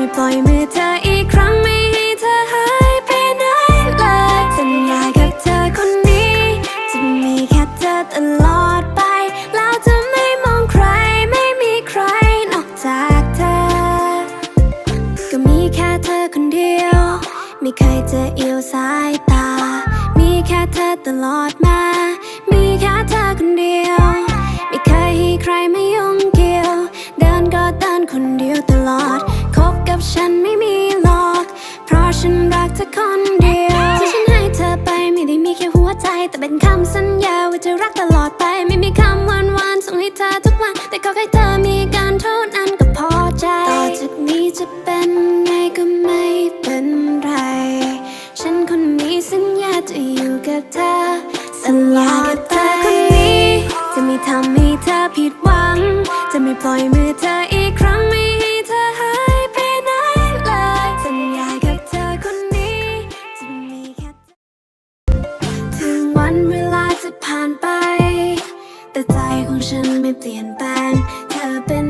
ไม่ปล่อยมือเธออีกครั้งไม่ให้เธอหายไปไหนเลยสัญญากับเธอคนนี้ จะมีแค่เธอตลอดไป แล้วจะไม่มองใครไม่มีใครนอกจากเธอ ก็มีแค่เธอคนเดียว ไม่เคยจะเอียวสายตา มีแค่เธอตลอดมา มีแค่เธอคนเดียว ไม่เคยให้ใครม่ยุ่งเกี่ยว เดินก็เดินคนเดียวตลอด ฉันไม่มีหลอก เพราะฉันรักเธอคนเดียว ที่ฉันให้เธอไปไม่ได้มีแค่หัวใจ แต่เป็นคำสัญญาว่าจะรักตลอดไป ไม่มีคำหวานหวานๆส่งให้เธอทุกวัน แต่ขอแค่เธอมีการเท่านั้นก็พอใจ ต่อจากนี้จะเป็นไงก็ไม่เป็นไร ฉันคนนี้สัญญาจะอยู่กับเธอสัญญากับเธอคนนี้ จะไม่ทำให้เธอผิดหวัง จะไม่ปล่อยมือเธออีก แต่ใจของฉันไม่เปลี่ยนแปลง เธอเป็น